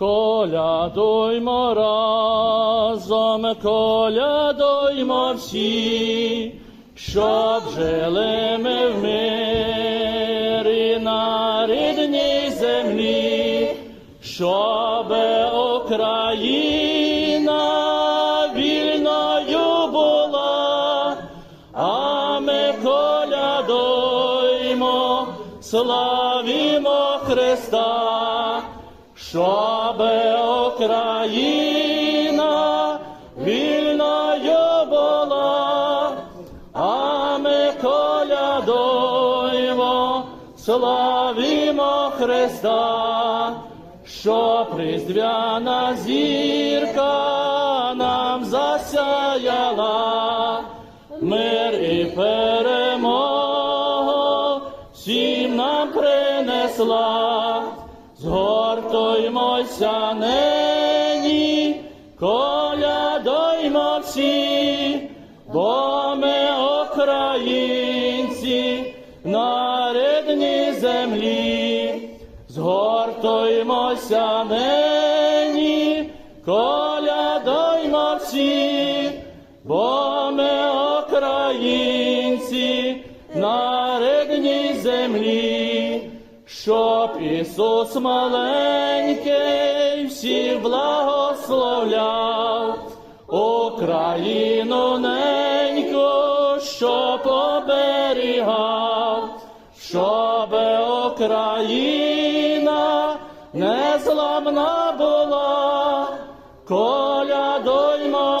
Колядуймо разом, колядуймо всі, щоб жили ми в мирі на рідній землі, щоб Україна вільною була, а ми колядуймо, славімо Христа, щоб Україна вільною була, а ми колядуємо, славімо Христа, що різдвяна зірка нам засяяла, мир і перемогу всім нам принесла. Згортуймося нині, колядуймо всі, бо ми українці на рідній землі. Згортуймося нині, колядуймо всі, бо ми українці на рідній землі, щоб Ісус маленький всіх благословляв Україну ненько, щоб оберігав, щоб Україна незламна була.